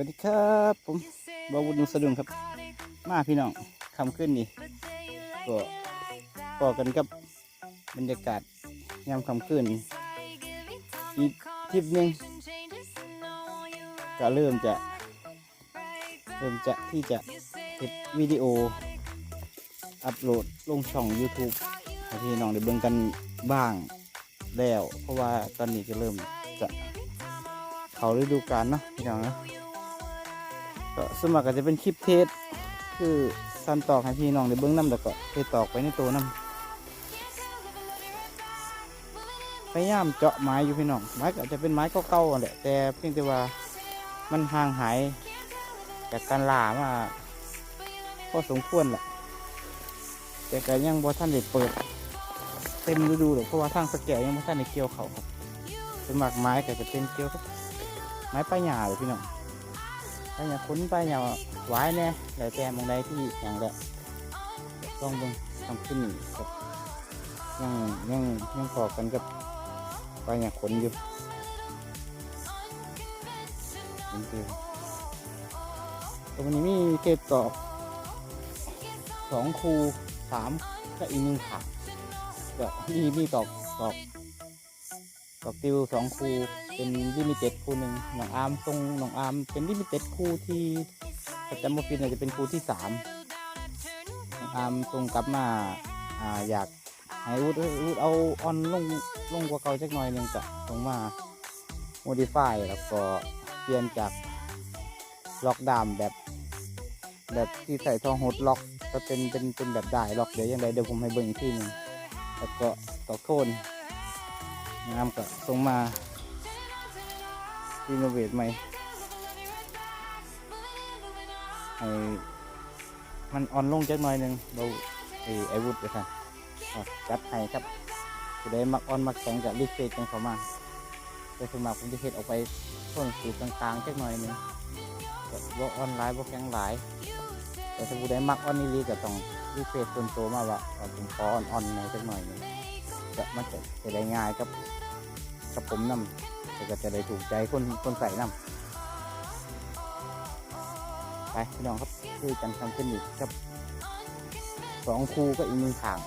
วัสดีครับผมบาวุฒินุสะดุงครับ มาพี่น้องคำขึ้นนี่ก็พอกันกับบรรยากาศยามคำขึ้นอีกทริปหนึ่งก็เริ่มจะ เริ่มจะที่จะเก็บวิดีโอ อัปโหลดลงช่อง YouTube ให้พี่น้องได้เบิ่งกันบ้างแล้ว เพราะว่าตอนนี้ก็เริ่มจะเขาฤดูกาลเนาะพี่น้องเนาะ ก็สมัครก็จะเป็นคลิปเทสคือสันตอกให้พี่น้องได้เบิ้งน้ำแล้วก็เทตอกไปในตัวน้ำพยายามเจาะไม้อยู่พี่น้องไม้ก็จะเป็นไม้เก่าๆแหละแต่เพียงแต่ว่ามันห่างหายจากการล่ามาพอสมควรแหละแต่ก็ยังบ่ท่านได้เปิด เต็มฤดูหรอกเพราะว่าทางสแกยังบ่ท่านได้เกี่ยวเขาครับสมัครไม้ก็จะเป็นเกี่ยวไม้ป้ายหยาเลยพี่น้อง ป้ายหยาคุ้นป้ายหยาหวายแน่หลายแต่มองใดที่อย่างละต้องเบิ่งทำขึ้นกับยังยังยังพอกันกับไป้ายหยาขนอยู่เป็นคือตัวนี้มีเก็บตอกสองคูสามก็อีกหนึ่งขาก็มีมีตอกตอกตอ กติวสองคู่เป็นลิมิเต็ดคู่หนึ่งหนองอาร์มทรงหนองอาร์มเป็นลิมิเต็ดคู่ที่ประจำโมฟินอาจจะเป็นคู่ที่สามหนองอาร์มทรงกลับมาอ่าอยากให้อูดอูดเอาออนลงลงกว่าเก่าจักหน่อยหนึงจะตรงมาโมดิฟายแล้วก็เปลี่ยนจากล็อกดามแบบ แบบที่ใส่ทองหดล็อกก็เป็นเป็นเป็นแบบได้ล็อกเดี๋ยวยังไงเดี๋ยวผมให้เบิ่งอีกทีหนึ่งแล้วก็ต่อโคน น้ำก็ส่งมารีโนเวทใหม่ให้มันอ่อนลงจักหน่อยหนึ่งเราไอ้ไอ้วุฒิไปค่ะจัดให้ครับจะได้มักอ่อนมักแข็งกับรีเฟซกันเข้ามาแต่สวนมัครผมจะเฮ็ดออกไปต้นสูตรกลางๆจักหน่อยหนึงก็บ่อ่อนหลายบ่แข็งหลาย แต่ถ้าผู้ใดมักอ่อนนี่ลีก็ต้องรีเฟซส่วนตัวมาว่าเอาผมขออ่อนๆหน่อยจักหน่อยหนึง จะมันจะจะได้ง่ายกับกับผมนำแต่ก็จะได้ถูกใจคนคนใส่นำไปพี่น้องครับช่วยกันทำขึ้นอีกครับสองคูก็อีกหนึ่งทาง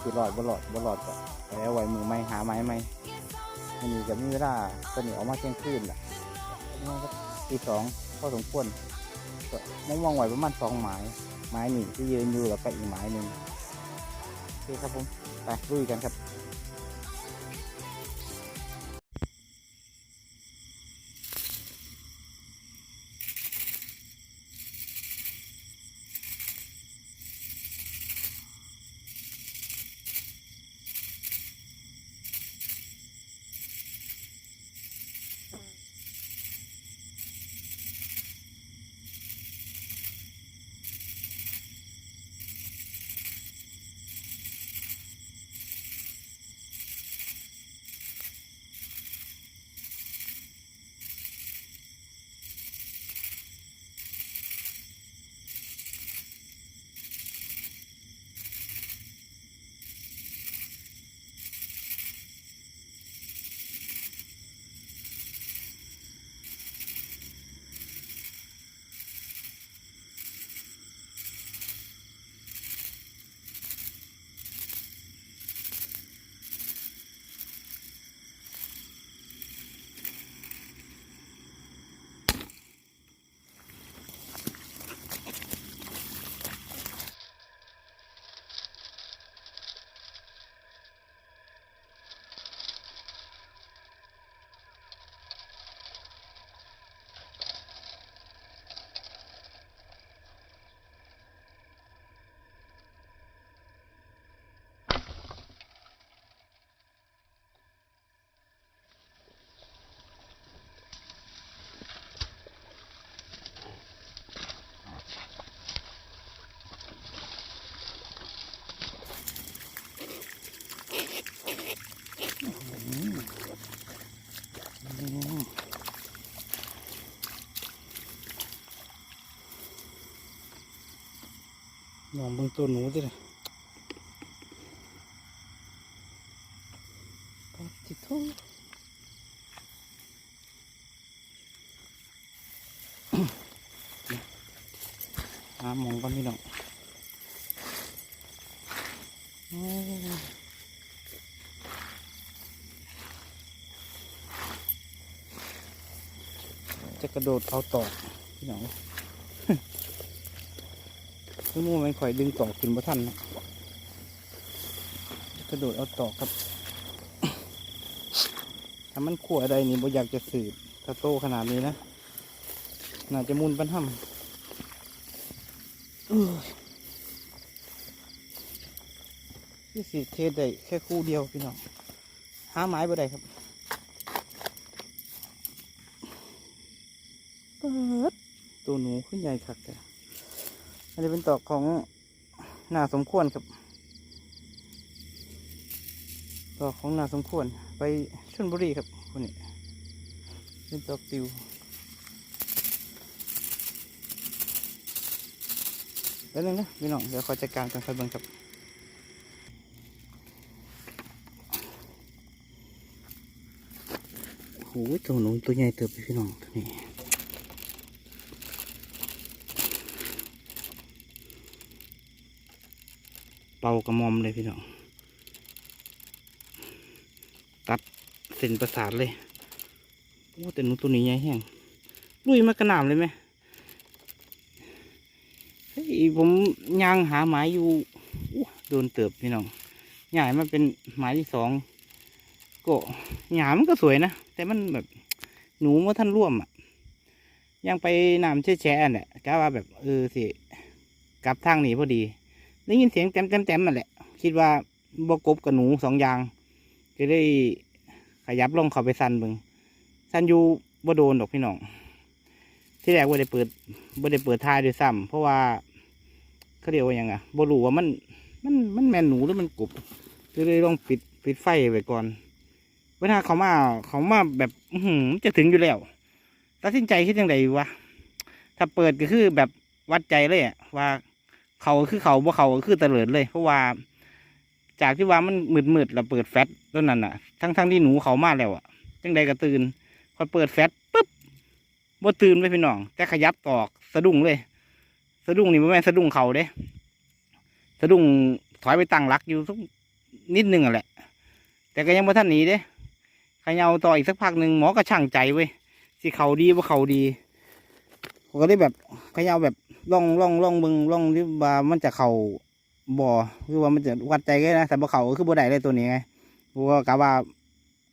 คือหลอดบลอดบลอดก็ไปเอาไว้มือไม่หาไม้ไม่อันนี้จะมีเวลาตัวนี้ออกมาเที่ยงคืนแหละประมาณสักตีสองพอสมควรก็มองมองๆไว้ประมาณสองไม้ไม้หนึ่งที่ยืนอยู่แล้วก็อีกไม้หนึ่งโอเคครับผม ไปลุยกันครับ มองเบิ่งตัวหนูดิเลยติดทุ่งหามองกันพี่น้งจะกระโดดเอาต่อพี่หน้อง คือมูมันข่อยดึงตอกขึ้นบ่ทันนะกระโดดเอาตอกครับ ถ้ามันขั่วอะไรนี่บ่อยากจะสืบถ้าโตขนาดนี้นะ น่าจะมุนปันห้ำเอ้ยที่สีเทได้แค่คู่เดียวพี่น้อง หาไม้บ่ได้ครับเปิดตัวหนูขึ้นใหญ่คักแต่ อันนี้เป็นตอกของนาสมควรครับ ตอกของนาสมควรไปชลบุรีครับคนนี้เป็นตอกติวแล้วนึงนะพี่น้องเดี๋ยวขอจัดการกันค่อยเบิ่งครับโอ้โหตัวหนูตัวใหญ่เติบเลยพี่น้องตัวนี้ เป่ากระมอมเลยพี่น้อง ตัดเส้นประสาทเลยโอ้แต่หนูตัวนี้ใหญ่แห้งลุยมากระหน่ำเลยไหมเฮ้ยผมย่างหาหมายอยู่โดนเติบพี่น้องใหยายมันเป็นหมายที่สองก็หยามันก็สวยนะ แต่มันแบบหนูเมื่อท่านร่วมอะ ยังไปนำแช่แช่ๆแหละกะว่าแบบเออสิกลับทางนี้พอดี ได้ยินเสียงแต้มแต้มแต้มมาแหละ คิดว่าบกบกับหนูสองอย่าง จะได้ขยับลงเขาไปสันเบิงสันอยู่บ่โดนดอกพี่น้อง ที่แรกว่าได้เปิดบ่ได้เปิดท้ายด้วยซ้ำเพราะว่าเขาเรียกว่ายังอะบ่รู้ว่ามันมันมันแมนหนูหรือมันกบก็เลยต้องปิดปิดไฟไว้ก่อนเวลาเขามาเขามาแบบอื้อหือจะถึงอยู่แล้วตัดสินใจคิดยังไงวะถ้าเปิดก็คือแบบวัดใจเลยอะว่า เขาคือเขาบ่เขาก็คือเตลิดเลย เพราะว่า จากที่ว่ามันมืดๆแล้วเปิดแฟลชต้นนั้นอะ ทั้งๆที่หนูเขามาแล้วอะจังใดก็ตื่นพอเปิดแฟลชปุ๊บบ่ตื่นเลยพี่น้อง แต่ขยับตอกสะดุ้งเลย สะดุ้งนี่บ่แม่นสะดุ้งเขาเด้ สะดุ้งถอยไปตั้งหลักอยู่สักนิดนึงอะแหละ แต่ก็ยังบ่ทันหนีเด้ขยาต่ออีกสักพักหนึ่งหมอก็ช่างใจเว้ยสิเขาดีบ่เขาดีผมก็ได้แบบขยาแบบ ล่องล่องล่องเบึงล่องที่ว่ามันจะเข่าบ่อคือว่ามันจะวัดใจกันนะแต่บ่เขาก็คือบ่ได้เลยตัวนี้ไงผมก็กะว่า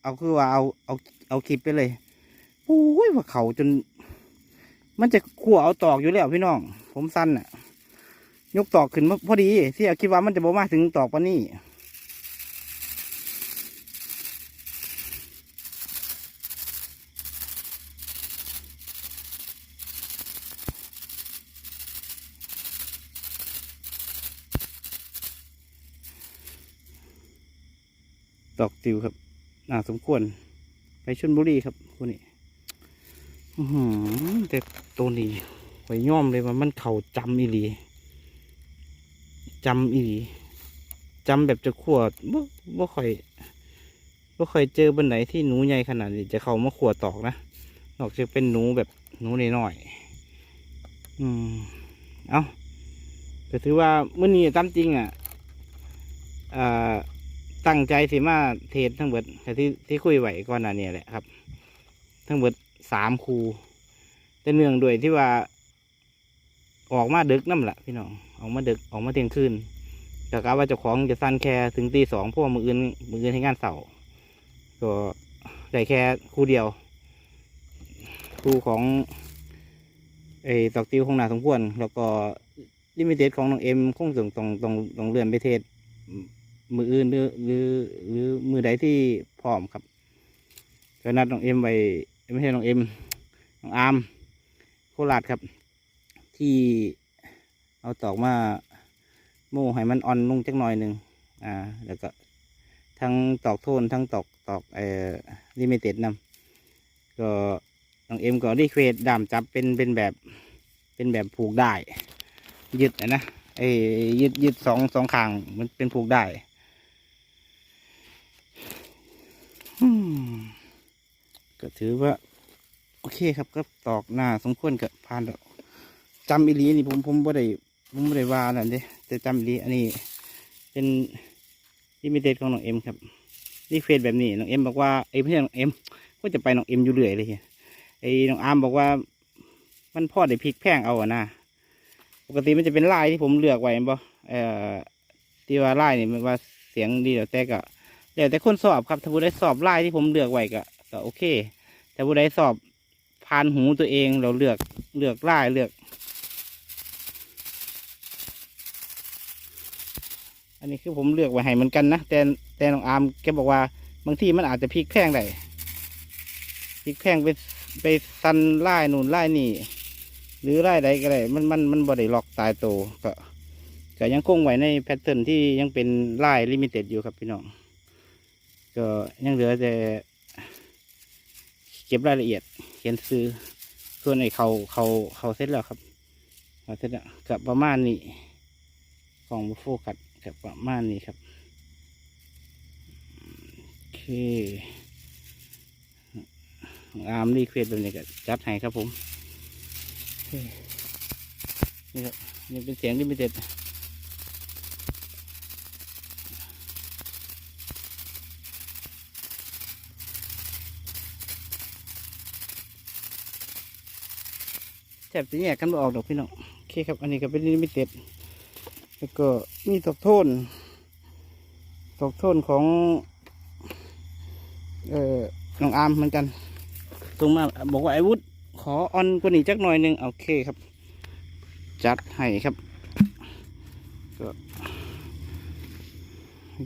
เอาคือว่าเอาเอาเอาคลิปไปเลยปุ้ยว่าเขาจน มันจะขั่วเอาตอกอยู่แล้วพี่น้อง ผมสั้นอะ ยกตอกขึ้นพอดีที่คิดว่ามันจะบ่มาถึงตอกปานี่ อกติวครับน่าสมควร ไปชลบุรีครับคนนี้แต่ตัวนี้ไว้ย่อมเลยว่ามันเข่าจำอีหลีจำอีหลีจำแบบจะขวดบ่บ่ค่อยบ่ค่อยเจอบนไหนที่หนูใหญ่ขนาดนี้จะเข้ามาขวดตอกนะนอกจากเป็นหนูแบบหนูน้อยๆอืมเอาแต่ถือว่าเมื่อนี้ตามจริงอะอ่า ตั้งใจสิมาเทศทั้งหมดที่ที่คุยไหวก่อนหน้านี้แหละครับ ทั้งหมดสามคูแต่เนื่องด้วยที่ว่า ออกมาดึกน้ำละพี่น้องออกมาดึกออกมาเที่ยงคืนแต่กะว่าเจ้าของจะสั้นแค่ถึงตีสองพวกมืออื่นมืออื่นให้งานเสาก็ได้แค่คู่เดียว คู่ของไอ้ตอกติวของนาสมควรแล้วก็ลิมิเต็ดของน้องเอ็มคงส่งตรงตรงตรงเลื่อนไปเทศ มืออื่นหรือหรือหรือมือใดที่พร้อมครับก็นัดน้องเอ็มไปไม่ใช่น้องเอ็มน้องอาร์มโคราชครับ ที่เอาตอกมาโม่ให้มันอ่อนลงจักหน่อยหนึ่งอ่าแล้วก็ทั้งตอกโทนทั้งตอกตอกเอ่อลิมิเต็ดนำก็น้องเอ็มก็รีเควสดามจับเป็นเป็นแบบเป็นแบบผูกได้ ยึดอะนะไอ้ยึดยึดสองสองข้างมันเป็นผูกได้ อืม ก็ถือว่า โอเคครับก็ตอกหน้าสมควรกับพานแล้วจำอีหลีนี่ผมผมบ่ได้ผมบ่ได้ว่านั่นเด้แต่จำอีหลีอันนี้เป็นลิมิเต็ดของน้องเอ็มครับนี่เฟซแบบนี้น้องเอ็มบอกว่าเอ้ยไม่ใช่น้องเอ็มก็จะไปน้องเอ็มอยู่เรื่อยเลยไอ้น้องอาร์มบอกว่า มันพอได้พลิกแพงเอาอะนะปกติมันจะเป็นลายที่ผมเลือกไว้บ่เอ่อที่ว่าลายนี่มันว่าเสียงดีแล้วแต่ก็ แล้วแต่คนสอบครับถ้าผู้ใดสอบลายที่ผมเลือกไว้ก็ก็โอเค แต่ผู้ใดสอบผ่านหูตัวเองเราเลือกเลือกลายเลือก อันนี้คือผมเลือกไว้ให้เหมือนกันนะแต่แต่น้องอาร์มแกบอกว่าบางทีมันอาจจะพลิกแพงได้พลิกแพงไปไปซันไล่นู่นไล่นี่ หรือไล่ใดก็ได้มันมันมันบ่ได้ล็อกตายโตก็ก็ยังคงไว้ในแพทเทิร์นที่ยังเป็นไล่ลิมิเต็ดอยู่ครับพี่น้อง ก็ยังเหลือแต่เก็บรายละเอียด เขียนซื้อส่วนไอ้เขาเขาเขาเสร็จแล้วครับเขาเสร็จแล้วกับประมาณนี้ของบุฟโฟกัสกับประมาณนี้ครับโอเคอาร์มรีเควสแบบนี้ก็จัดให้ครับผมโอเคนี่ครับนี่เป็นเสียงที่ไม่เด็ด แทบจะแยกกันบ่ออกดอกพี่น้องโอเคครับ อันนี้ก็เป็นลิมิเต็ดแล้วก็มีตกโทนตกโทนของเอ่อน้องอาร์มเหมือนกันตรงมาบอกว่าไอ้วุฒขอออนกว่านี้จักหน่อยหนึ่งโอเคครับ จัดให้ครับก็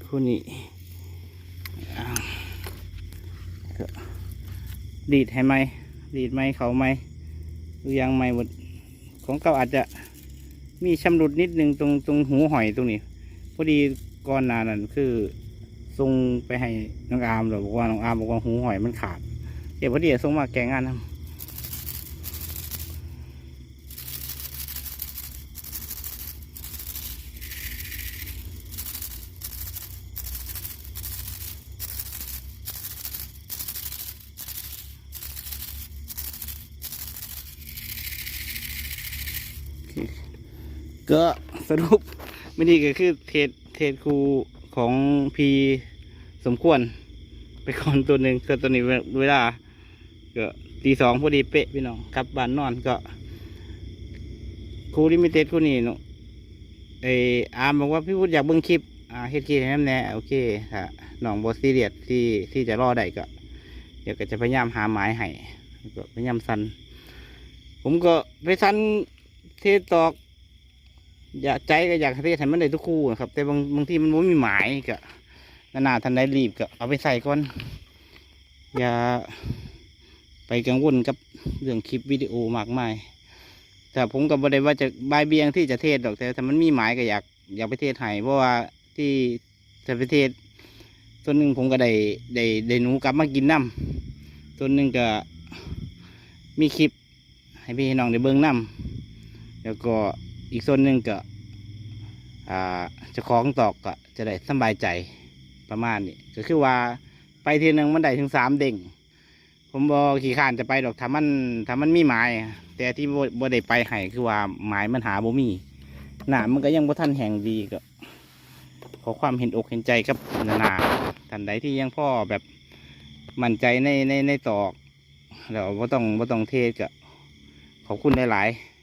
คู่นี้ก็ดีดให้ไหมดีดไหมเขาไหม หรือยังไหมหมด ของเก่าอาจจะมีชำรุดนิดนึงตรงตรงหูหอยตรงนี้ พอดีก่อนนานั่นคือส่งไปให้น้องอามเราบอกว่าน้องอามบอกว่าหูหอยมันขาด เดี๋ยวพอดีส่งมาแกงงานนะ ก็สรุปไม่ดีก็คือเทศเทศครูของพีสมควร ไปก่อนตัวหนึ่งก็ตัวนี้เวลาก็ตีสองพอดีเป๊ะพี่น้องกลับบ้านนอนก็ครูลิมิเต็ดครูนี่เนาะไออาร์มบอกว่าพี่วุฒิอยากเบิ่งคลิปอ่าเฮ็ดคลิปให้น้ำแน่โอเคถ้าน้องบอซีเรียสที่ที่จะรอได้ก็เดี๋ยวก็จะพยายามหาไม้ให้ก็พยายามสันผมก็ไปสันเทศตอก อยากใจก็อยากเทศให้มันได้ทุกคู่นะครับ แต่บางบางที่มันไม่มีหมายก็นาๆทันได้รีบก็เอาไปใส่ก่อน อย่าไปกังวลกับเรื่องคลิปวิดีโอมากมาย แต่ผมก็บ่ได้ว่าจะบายเบียงที่จะเทศดอกแต่ถ้ามันมีหมายก็อยากอยากไปเทศให้เพราะว่าที่จะไปเทศส่วนหนึ่งผมก็ได้ได้ได้หนูกลับมากินน้ำส่วนหนึ่งก็มีคลิปให้พี่น้องได้เบิ่งน้ำแล้วก็ อีกส่วนหนึ่งก็เจะคล้าของตอกก็จะได้สบายใจประมาณนี้ก็คือว่าไปทีหนึ่งมันได้ถึงสามเด้งผมบอขี่ขานจะไปดอกถ้ามันถ้ามันมีหมายแต่ที่บ่ได้ไปให้คือว่าหมายมันหาบ่มีหนามันก็ยังบ่ทันแห่งดีก็ขอความเห็นอกเห็นใจครับนานาท่านใดที่ยังพ่อแบบมั่นใจในในในตอกแล้วบ่ต้องบ่ต้องเทศก็ขอบคุณหลายๆ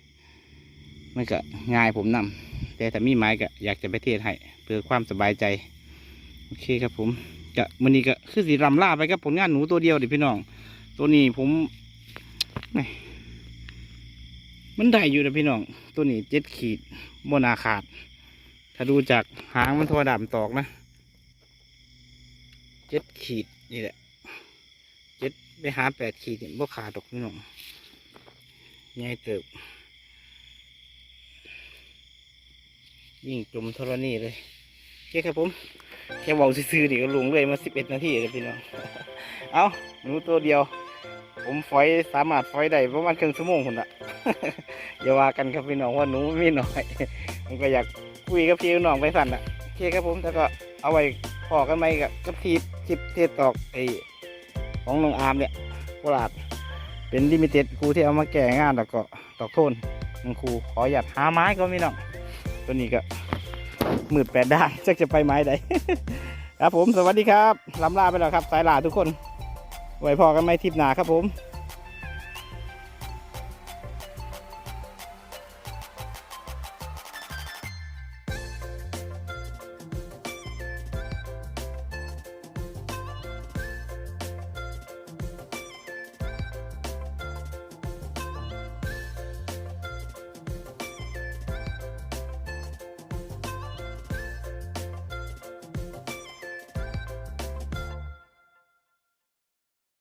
มันก็ง่ายผมนำแต่ถ้ามีหมายก็อยากจะไปเทศให้เพื่อความสบายใจ โอเคครับผมก็มันนี้ก็คือสีรำล่าไปกับผลงานหนูตัวเดียวดิพี่น้อง ตัวนี้ผมมันได้อยู่นะพี่น้อง ตัวนี้เจ็ดขีดบนาขาด ถ้าดูจากหางมันทอดำตอกนะเจ็ดขีดนี่แหละเจ็ดไปหาแปดขีดเนี่ยบ่ขาดดอกพี่น้องใหญ่เติบ ยิ่งจมธรณีเลยโอเคครับผมแค่บอกซื่อๆนี่ก็ลงเลยมาสิบเอ็ดนาทีเลยพี่น้อง เอาหนูตัวเดียว ผมฟอยสามารถฟอยได้ประมาณครึ่งชั่วโมงคนละอย่าว่ากันครับพี่น้องว่าหนูไม่น้อยผมก็อยากคุยกับพี่น้องไปสั่นอะโอเคครับผมแล้วก็เอาไว้พอกันไหมกับกับทีจิบเทศตอกไอของน้องอาร์มเนี่ยโคราชเป็นลิมิเต็ดครูที่เอามาแก่งานแล้วก็ตอกโทนหนึ่งคูขอหยัดหาไม้ก็ไม่น้อง ตัวนี้ก็มืดแปดด้านจะจะไปไม้ใดครับผมสวัสดีครับลำลาไปแล้วครับ สายลาทุกคนไว้พอกันไหมทิปหนาครับผม